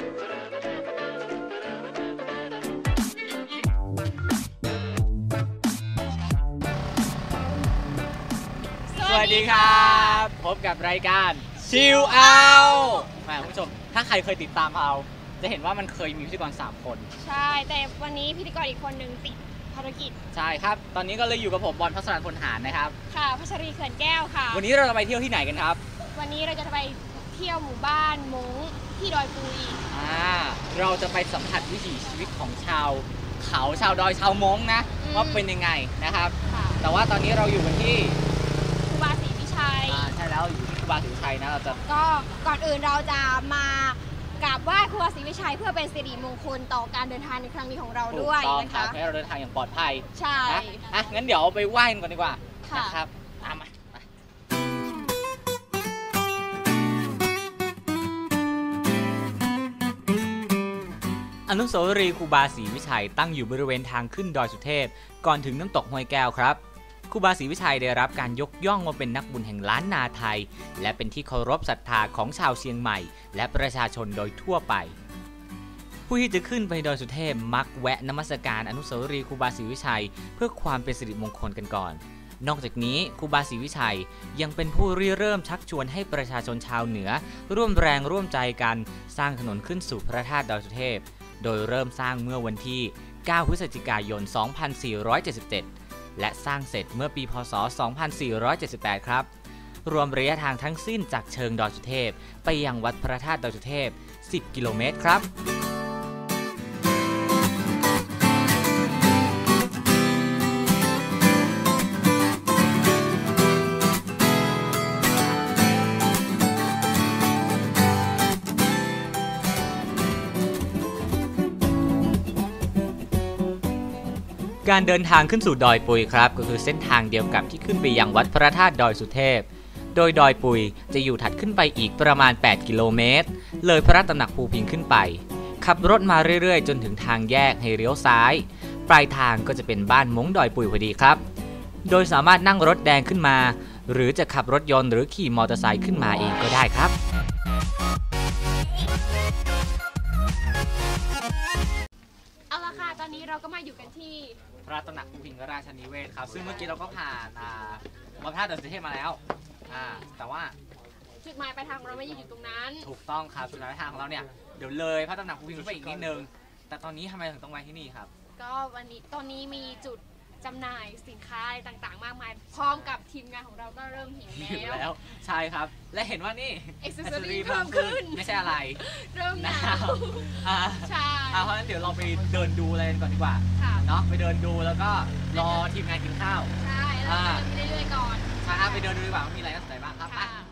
สวัสดีครับ พบกับรายการชิลเอามาคุณผู้ชม ถ้าใครเคยติดตามเอา จะเห็นว่ามันเคยมีพิธีกร 3 คน ใช่ แต่วันนี้พิธีกรอีกคนหนึ่งติดภารกิจ ใช่ครับ ตอนนี้ก็เลยอยู่กับผมบอลพัสรานพลหารนะครับ ค่ะพัชรีเขื่อนแก้วค่ะ วันนี้เราจะไปเที่ยวที่ไหนกันครับ วันนี้เราจะไปเที่ยวหมู่บ้านมง ที่ดอยปุยอ่าเราจะไปสัมผัสวิถีชีวิตของชาว เขาชาวดอยชาวมงนะอืมว่าเป็นยังไงนะครับ ค่ะแต่ว่าตอนนี้เราอยู่กันที่ครูบาศรีวิชัย อ่าใช่แล้วอยู่ที่ครูบาศรีวิชัยนะเราจะก็ก่อนอื่นเราจะมากราบไหว้ครูบาศรีวิชัยเพื่อเป็นสิริมงคลต่อการเดินทางในครั้งนี้ของเราถูกด้วยต้องนะครัคะ บให้เราเดินทางอย่างปลอดภัยใช่ นะอะงั้นเดี๋ยวไปไหว้กันก่อนดีกว่าค่ะ นะครับ อนุสาวรีย์ครูบาศรีวิชัยตั้งอยู่บริเวณทางขึ้นดอยสุเทพ ก่อนถึงน้ำตกห้วยแก้วครับครูบาศรีวิชัยได้รับการยกย่องว่าเป็นนักบุญแห่งล้านนาไทย และเป็นที่เคารพศรัทธาของชาวเชียงใหม่ และประชาชนโดยทั่วไป ผู้ที่จะขึ้นไปดอยสุเทพมักแวะนมัสการอนุสาวรีย์ครูบาศรีวิชัย เพื่อความเป็นสิริมงคลกันก่อน นอกจากนี้ครูบาศรีวิชัยยังเป็นผู้ริเริ่มชักชวนให้ประชาชนชาวเหนือ ร่วมแรงร่วมใจกัน สร้างถนนขึ้นสู่พระธาตุดอยสุเทพ โดยเริ่มสร้างเมื่อวันที่ 9 พฤศจิกายน 2477 และสร้างเสร็จเมื่อปี พศ 2478 ครับ รวมระยะทางทั้งสิ้นจากเชิงดอยสุเทพ ไปยังวัดพระธาตุดอยสุเทพ 10 กิโลเมตรครับ การเดินทางขึ้นสู่ดอยปุยครับ ก็คือเส้นทางเดียวกับที่ขึ้นไปยังวัดพระธาตุดอยสุเทพ โดยดอยปุยจะอยู่ถัดขึ้นไปอีกประมาณ 8 กิโลเมตร เลยพระตำหนักภูพิงขึ้นไป ขับรถมาเรื่อยๆ จนถึงทางแยกให้เลี้ยวซ้าย ปลายทางก็จะเป็นบ้านมงดอยปุยพอดีครับ โดยสามารถนั่งรถแดงขึ้นมา หรือจะขับรถยนต์หรือขี่มอเตอร์ไซค์ขึ้นมาเองก็ได้ครับเอาละค่ะ ตอนนี้เราก็มาอยู่กันที่ พระตำหนักภูพิงราชนิเวศครับ ซึ่งเมื่อกี้เราก็ผ่านอ่าวัดพระธาตุดอยสุเทพมาแล้วอ่าแต่ว่าจุดหมายปลายทางของเราไม่ได้อยู่ตรงนั้น ถูกต้องครับจุดหมายปลายทางของเราเนี่ยเดี๋ยวเลยพระตำหนักภูพิงไปอีกนิดนึง แต่ตอนนี้ทำไมถึงต้องมาที่นี่ครับ ก็วันนี้ตอนนี้มีจุดจำหน่ายสินค้าอะไรต่างๆ มากมาย พร้อมกับทีมงานของเราก็เริ่มหิวอยู่แล้วแล้วใช่ครับ และเห็นว่านี่ Accessory accessory เพิ่มขึ้นไม่ใช่อะไรเริ่มหนะนาวอ่า ใช่ อ่าเพราะฉะนั้นเดี๋ยวเราไปเดินดูอะไรกันก่อนดีกว่าค่ะเนาะไปเดินดูแล้วก็รอทีมงานกินข้าว ใช่แล้วอ่าก็เดินไปเรื่อยๆก่อน มาครับไปเดินดูดีกว่าว่ามีอะไรน่าสนใจบ้างครับไป ค่ะ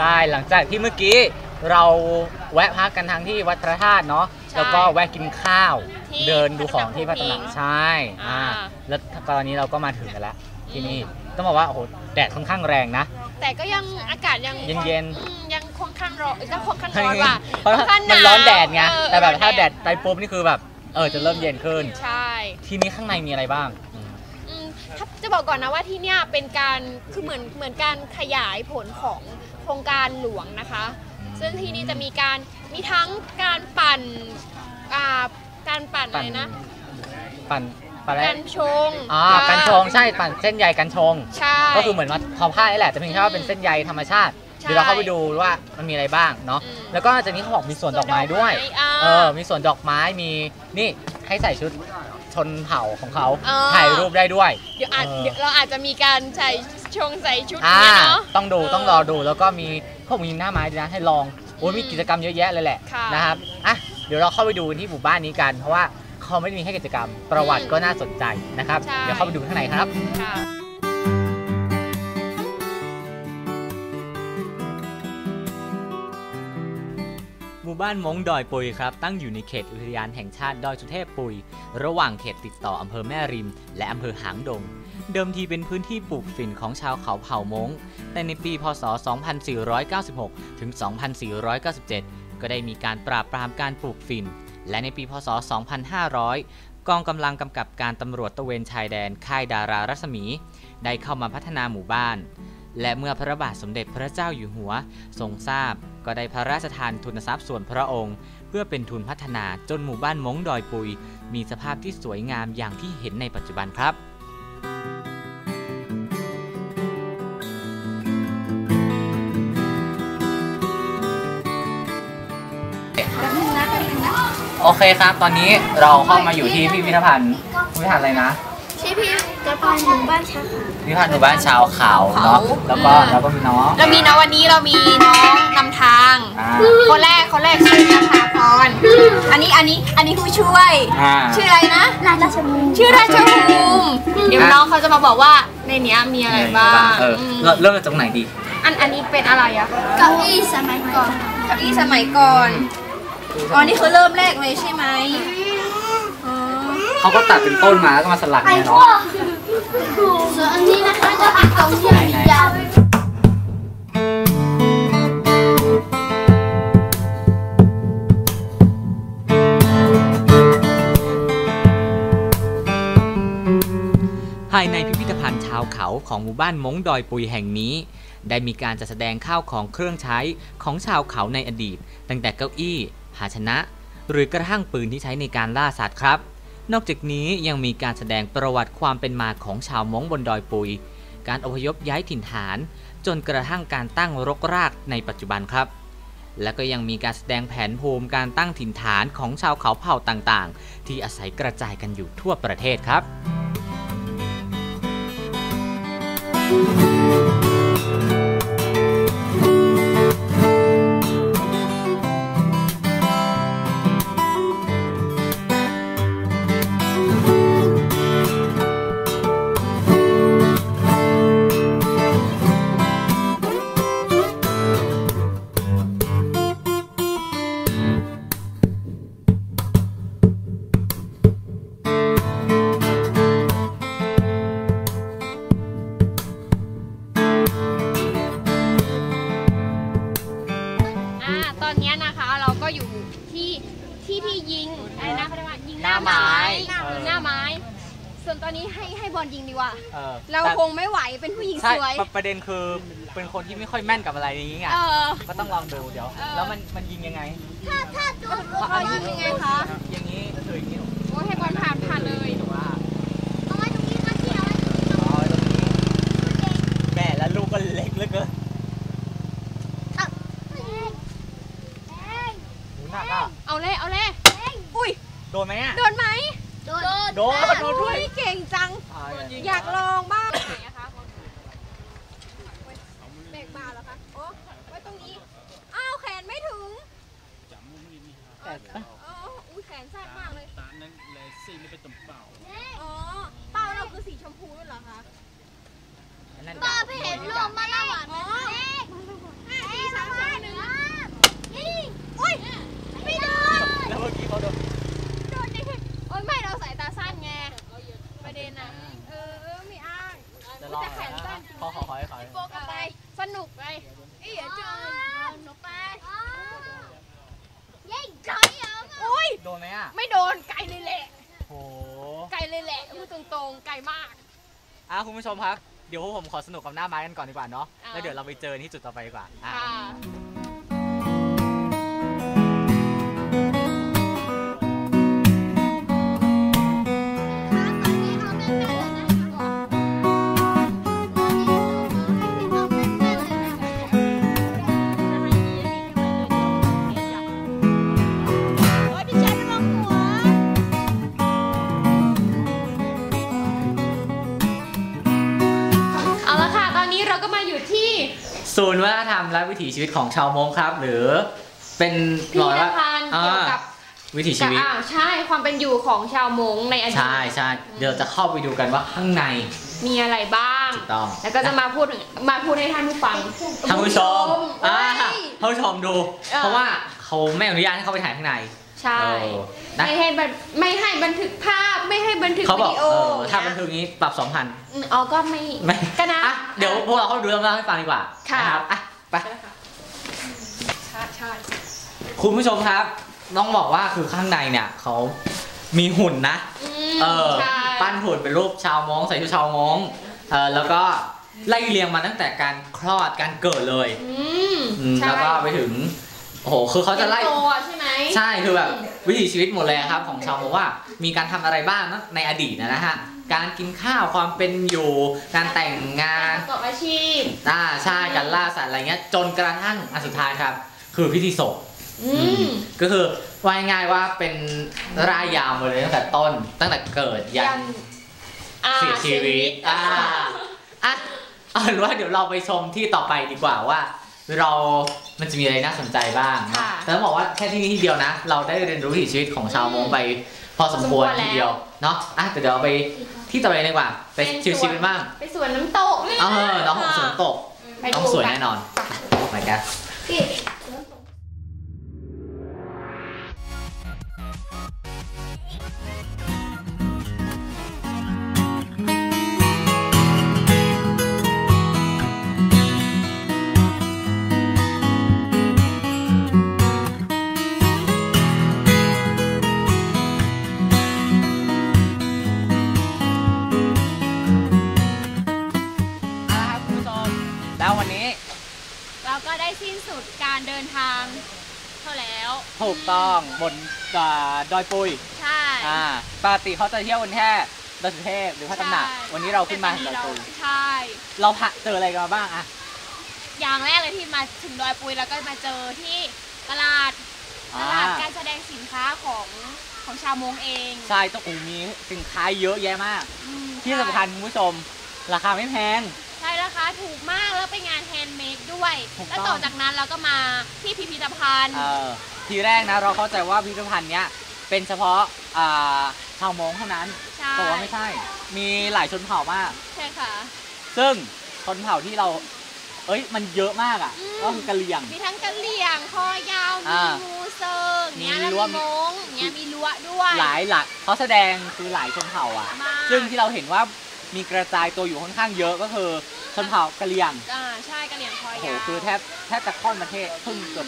ใช่หลังจากที่เมื่อกี้เราแวะพักกันทางที่วัดพระธาตุเนาะใช่แล้วก็แวะกินข้าว ที่เดินดูของที่พระตำหนักพระตำหนักใช่อ่าอ่า แล้วตอนนี้เราก็มาถึงกันแล้วที่นี่ต้องบอกว่าโอ้โหแดดค่อนข้างแรงนะ แต่ก็ยังอากาศยังเย็นๆ อืมยังค่อนข้างร้อนยังค่อนข้างร้อนว่ะเพราะค่อนข้างหมันนาวร้อนแดดไงเออแต่แบบถ้าร้อนแดดไปปุ๊บนี่คือแบบเออจะเริ่มเย็นขึ้น ใช่ทีนี้ข้างในมีอะไรบ้าง อืมถ้าจะบอกก่อนนะว่าที่เนี่ยเป็นการคือเหมือนเหมือนการขยายผลของโครงการหลวงนะคะ ซึ่งที่นี่จะมีการมีทั้งการปั่นอ่าการปั่นอะไรนะปั่นปั่นอะไรการชงอ่ากันชงใช่ปั่นเส้นใยกันชง ใช่ ก็คือเหมือนมาทอผ้านี่แหละแต่เพียงแค่ว่าเป็นเส้นใยธรรมชาติใช่เดี๋ยวเราเข้าไปดูว่ามันมีอะไรบ้างเนาะอืมแล้วก็จะนี้เขาบอกมีสวนดอกไม้ด้วยอ่า เออมีสวนดอกไม้มีนี่ให้ใส่ชุด ชนเผ่าของเขาอ่าถ่ายรูปได้ด้วย เดี๋ยวอาจเออ เดี๋ยวเราอาจจะมีการใส่ชงใส่ชุดอ่าเนี้ยเนาะ ต้องดูเออต้องรอดูแล้วก็มีพวกมีหน้าไม้ด้วยนะให้ลองโอ้ยมีอืมกิจกรรมเยอะแยะเลยแหละค่ะนะครับอะเดี๋ยวเราเข้าไปดูที่หมู่บ้านนี้กัน เพราะว่าเขาไม่ได้มีแค่กิจกรรมประวัติก็น่าสนใจนะครับ ใช่ เดี๋ยวเข้าไปดูข้างในครับ ค่ะ บ้านมงดอยปุยครับตั้งอยู่ในเขตอุทยานแห่งชาติดอยสุเทพปุย ระหว่างเขตติดต่ออำเภอแม่ริม และอำเภอหางดง เดิมทีเป็นพื้นที่ปลูกฝิ่นของชาวเขาเผ่ามงแต่ในปีพศ 2496 ถึง 2497 ก็ได้มีการปราบปรามการปลูกฝิ่น และในปีพศ 2500 กองกำลังกำกับการตำรวจตะเวนชายแดนค่ายดารารัศมี ได้เข้ามาพัฒนาหมู่บ้าน และเมื่อพระบาทสมเด็จพระเจ้าอยู่หัวทรงทราบ ก็ได้พระราชทานทุนทรัพย์ส่วนพระองค์ เพื่อเป็นทุนพัฒนาจนหมู่บ้านมงดอยปุย มีสภาพที่สวยงามอย่างที่เห็นในปัจจุบันครับโอเคครับ ตอนนี้เราเข้ามาอยู่ที่พิพิธภัณฑ์พิพิธภัณฑ์อะไรนะ ชื่อพี่กระพานหมู่บ้านชักค่ะพิพิธภัณฑ์หมู่บ้านชาวเขาเนาะแล้วก็แล้วก็มีน้องเรามีนะวันนี้เรามีน้องนำทาง อ่า คนแรกคนแรกชื่อนภาพรอันนี้อันนี้อันนี้ผู้ช่วย อ่า ชื่ออะไรนะ ราชบุรีชื่อราชภูมิเดี๋ยวน้องเขาจะมาบอกว่าในเนี้ยมีอะไรบ้างเออมเริ่มเริ่มจากตรงไหนดีอันอันนี้เป็นอะไรอะคะเก้าอี้สมัยก่อน เก้าอี้สมัยก่อนอ๋อนี่คือเริ่มแรกเลยใช่ไหมอ๋อ เขาก็ตัดเป็นต้นมาแล้วก็มาสลักเนี่ยเนาะส่วนอันนี้นะคะจะเป็นกองเชียร์วิญญาณภายในพิพิธภัณฑ์ชาวเขาของหมู่บ้านมงดอยปุยแห่งนี้ ได้มีการจัดแสดงข้าวของเครื่องใช้ของชาวเขาในอดีต ตั้งแต่เก้าอี้ ภาชนะ หรือกระทั่งปืนที่ใช้ในการล่าสัตว์ครับ นอกจากนี้ยังมีการแสดงประวัติความเป็นมาของชาวมงบนดอยปุย การอพยพย้ายถิ่นฐาน จนกระทั่งการตั้งรกรากในปัจจุบันครับ และก็ยังมีการแสดงแผนภูมิการตั้งถิ่นฐานของชาวเขาเผ่าต่างๆ ที่อาศัยกระจายกันอยู่ทั่วประเทศครับ อะไรนะเขาเรียกว่ายิงหน้าหน้าไม้ไม้เออยิงหน้าไม้ ส่วนตอนนี้ให้ให้บอลยิงดีกว่าออเราแต่คงไม่ไหวเป็นผู้หญิงใช่สวย ประประเด็นคือเป็นคนที่ไม่ค่อยแม่นกับอะไรอย่างงี้ไงเออ ก็ต้องลองดูเดี๋ยวเออแล้วมันมันยิงยังไงถ้าถ้าตัวเรายิงยังไงคะ อย่างนี้ก็คืออย่างนี้ โอ้ให้บอลผ่านผ่านเลย ถูกว่า เอาไว้ตรงนี้มาที่เอาไว้ตรงนี้ อ๋อตรงนี้แม่แล้วลูกก็เล็กเหลือเกิน เอ้ยเอ้ย หูหนักอะ เอาเลยเอาเลยอุ้ย โดนไหมอะ โดนไหมโดน โดนโดนด้วยอุ๊เก่งจังอ่าอยากลองบ้างไหนอะคะเบรกบาร์เหรอคะ โอ้ไว้ตรงนี้ อ้าวแขนไม่ถึงแต่อ๋ออุ้ยแขนสั้นมากเลยตานั้นเลยซีไม่เป็นตุ่มเปล่าอ๋อ เป้าเราคือสีชมพูด้วยเหรอคะนั่นป้าไปเห็นลมมาแล้วหวานอ๋อเอ้ยสามสามหนึ่งนี่อุ้ยไม่โดนแล้วเมื่อกี้เขาโดน โดนได้ไงโอ้ ยไม่เราสายตาสั้นไงประเด็นนะเออเออไม่อ้างจะลองแต่แขนสั้นขอขอขอให้ขอให้โฟกัสไปสนุกไปเอ้ยเจอหนูไปเย้ใจอะอุ้ยโดนไหมอะไม่โดนไกลเลยแหละโหไกลเลยแหละพูดตรงๆไกลมากอะคุณผู้ชมครับเดี๋ยวพวกผมขอสนุกกับหน้าไม้กันก่อนดีกว่าเนาะอ่าแล้วเดี๋ยวเราไปเจอที่จุดต่อไปดีกว่าอะ ชีวิตของชาวมงครับ หรือเป็นพิบอกพิธว่าภัณฑ์เกี่ยวกับวิถีชีวิตอ่าใช่ความเป็นอยู่ของชาวมงในอดีตใช่ใช่เดี๋ยวจะเข้าไปดูกันว่าข้างในมีอะไรบ้างถูกต้องแล้วก็จะมาพูดถึงมาพูดให้ท่านผู้ฟังท่านผู้ชมอ่าเฮ้ยท่านผู้ชมดูเออเพราะว่าเขาไม่อนุญาตให้เข้าไปถ่ายข้างในใช่เออนะไม่ให้บันไม่ให้บันทึกภาพไม่ให้บันทึกเขาบวิอกดีโอเออถ้าบันทึกนี้ปรับสองพันอืมอ๋อก็ไม่ไม่ก็นะอะเดี๋ยวพวกเราเข้าไปดูแล้วเล่าให้ฟังดีกว่าค่ะนะครับอะไป ใช่ค่ะใช่ใช่ คุณผู้ชมครับ ต้องบอกว่าคือข้างในเนี่ยเขามีหุ่นนะมเออ ใช่ ปั้นหุ่นเป็นรูปชาวมงใส่ชุดชาวมงเออแล้วก็ไล่เรียงมาตั้งแต่การคลอดการเกิดเลยอืมอืมใช่แล้วก็ไปถึงโอ้โหคือเขาจะไล่เรียนโตอะใช่ไหมใช่คือแบบวิถีชีวิตหมดเลยครับของชาวมงว่ามีการทำอะไรบ้างนะในอดีตนะนะฮะการกินข้าวความเป็นอยู่ การแต่งงานประกอบอาชีพ อ่าใช่การล่าสัตว์อะไรเงี้ยจนกระทั่งอันสุดท้ายครับ คือพิธีศพอืมก็คือว่าง่ายๆว่าเป็นร่ายยาวมาเลยตั้งแต่ต้น ตั้งแต่เกิดยัยันนอ่าเสียชีวิตอ่าอะเอาเป็นว่าเดี๋ยวเราไปชมที่ต่อไปดีกว่าว่า เรา มันจะมีอะไรน่าสนใจบ้างนะค่ะแต่ต้องบอกว่าแค่ที่นี่ที่เดียวนะ เราได้เรียนรู้วิถีชีวิตของชาวมงไป พอสมควรพอสมควรแล้วทีเดียวเนาะอะแต่เดี๋ยวเราไปที่ต่อไปดีกว่า ไปเป็นชิวสวนๆกันบ้าง ไปสวนน้ำตกเออน้องของสวนตกไปต้องดูสวยกัแน่นอนไปกัน องบนอ่าดอยปุยใช่อ่าปกติเขาจะเที่ยวกันแค่ดอยสุเทพหรือพระตำหนักใช่วันนี้เราขึ้นมาถึงดแต่อยวัปุยใช่ เราผ่าเจออะไรกันมาบ้างอะอย่างแรกเลยที่มาถึงดอยปุยแล้วก็มาเจอที่ตลาดตอ่าลาดการแสดงสินค้าของของชาวมงเอง ใช่ต้องอูมีสินค้าเยอะแยะมากอืมที่สำคัญคุณผู้ชม ราคาไม่แพง ใช่ราคาถูกมากแล้วเป็นงานแฮนด์เมดด้วย ถูกแล้วต้องต่อจากนั้นเราก็มาที่พิพิธภัณฑ์ เออทีแรกนะเราเข้าใจว่าพิพิธภัณฑ์เนี้ยเป็นเฉพาะอ่าชาวมงเท่านั้นใช่ แต่ว่าไม่ใช่ มีหลายชนเผ่ามาก ใช่ค่ะ ซึ่งชนเผ่าที่เรา เอ้ยมันเยอะมากอะ อืม ก็คือกะเหรี่ยง มีทั้งกะเหรี่ยงคอยาวมีอ่ามูเซิงเนี้ยมีแล้วรั้ว มีมงเนี้ยมีรั้วด้วยหลายหลักเขาแสดงคือหลายชนเผ่าอะ มากซึ่งที่เราเห็นว่า มีกระจายตัวอยู่ค่อนข้างเยอะก็คือชนเผ่ากะเหรี่ยงอ่าใช่กะเหรี่ยงคอโอ้โหยาวคือแทบแทบจะค่อนประเทศครึ่งเกือบ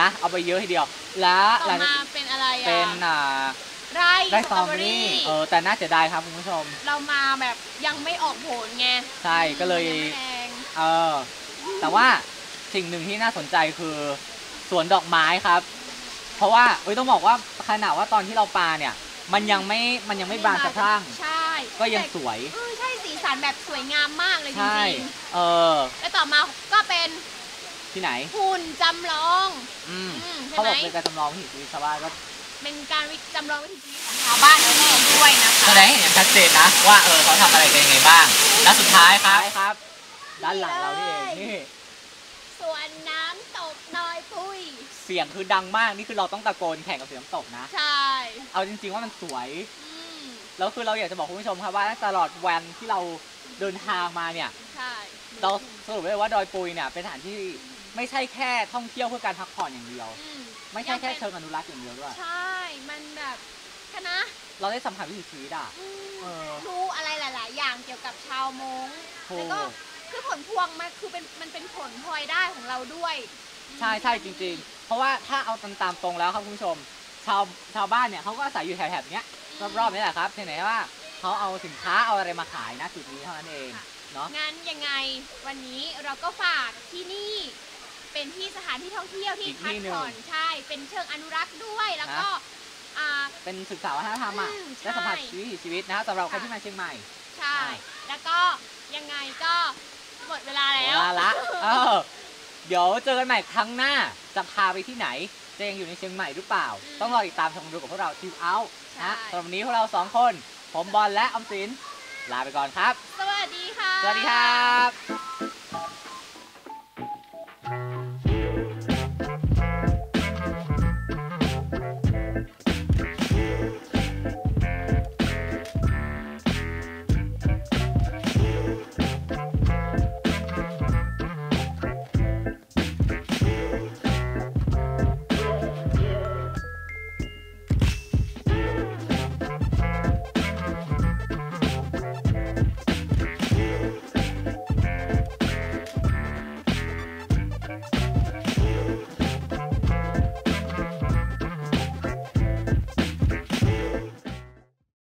นะ เอาไปเยอะทีเดียว และหต่ลัองมาเป็นอะไรอะเป็นอ่าไร่ได้สสตตรรออเบเบออรี่รี่เออแต่น่าเสียดายครับคุณผู้ชม เรามาแบบยังไม่ออกผลไงใช่ก็เลยแพงเออ แต่ว่าสิ่งหนึ่งที่น่าสนใจคือสวนดอกไม้ครับ เพราะว่าเอ้ยต้องบอกว่าขนาดว่าตอนที่เราปาเนี่ย มันยังไม่มันยังไม่บานสะพรั่ง ใช่ ก็ยังแต่สวยเออใช่สีสันแบบสวยงามมากเลยจใช่ริงเออๆแล้วต่อมาก็เป็นที่ไหน หุ่นจำลอง อืมอืมใช่เขาไหมบอกเป็นการจำลองวิถีชีวิตชาวบ้านก็เป็นการวิจำลองวิถีชีวิตของชาวบ้านที่นี่ด้วยนะคะแสดงให้เห็นชัดเจนนะว่าเออเขาทำอะไรกันยังไงบ้าง และสุดท้ายครับครับ ด้านหลังเรานี่เองนี่สวนน้ำตกดอยปุยเสียงคือดังมากนี่คือเราต้องตะโกนแข่งกับเสียงน้ำตกนะ ใช่เอาจริงๆว่ามันสวย อืม แล้วคือเราอยากจะบอกคุณผู้ชมครับว่าตลอดวันที่เราเดินทางมาเนี่ยใช่เราสรุปได้เลยว่าดอยปุยเนี่ยเป็นสถานที่ไม่ใช่แค่ท่องเที่ยวเพื่อการพักผ่อนอย่างเดียวอืมไม่ใช่แค่ยังป็นเชิงอนุรักษ์อย่างเดียวด้วยใช่ มันแบบคณะเราได้สัมผัสวิถีชีวิตอะอืมเออรู้อะไรหลาย ๆ อย่างเกี่ยวกับชาวมงโอ้แล้วก็คือผลพวงมันคือเป็นมันเป็นผลพลอยได้ของเราด้วย ใช่ใช่จริง ๆ เพราะว่าถ้าเอาตามตามตรงแล้วครับคุณผู้ชม ชาวชาวบ้านเนี่ยเขาก็อาศัยอยู่แถบๆเนี้ย รอบๆนี่แหละครับเพียงแต่ว่าเขาเอาสินค้าเอาอะไรมาขายนะจุดนี้เท่านั้นเองเนาะงั้นยังไงวันนี้เราก็ฝากที่นี่ เป็นที่สถานที่ท่องเที่ยวที่อีกพัที่กหนึ่งผ่อนใช่ เป็นเชิงอนุรักษ์ด้วยแล้วก็อ่าเป็นศึกษาวัฒนธรรมอะอืมใช่ได้สัมผัสวิถีชีวิตนะฮะสำหรับคนค่ะที่มาเชียงใหม่ ใช่ แล้วก็ยังไงก็หมดเวลาแล้วว่าละเออเดี๋ยวเจอกันใหม่ครั้งหน้าจะพาไปที่ไหนจะยังอยู่ในเชียงใหม่หรือเปล่า ต้องรอติดตามชมดูกับพวกเราทิวเอา นะสำหรับวันนี้พวกเราสองคน ผมบอลและออมสิน ลาไปก่อนครับ สวัสดีค่ะ สวัสดีครับ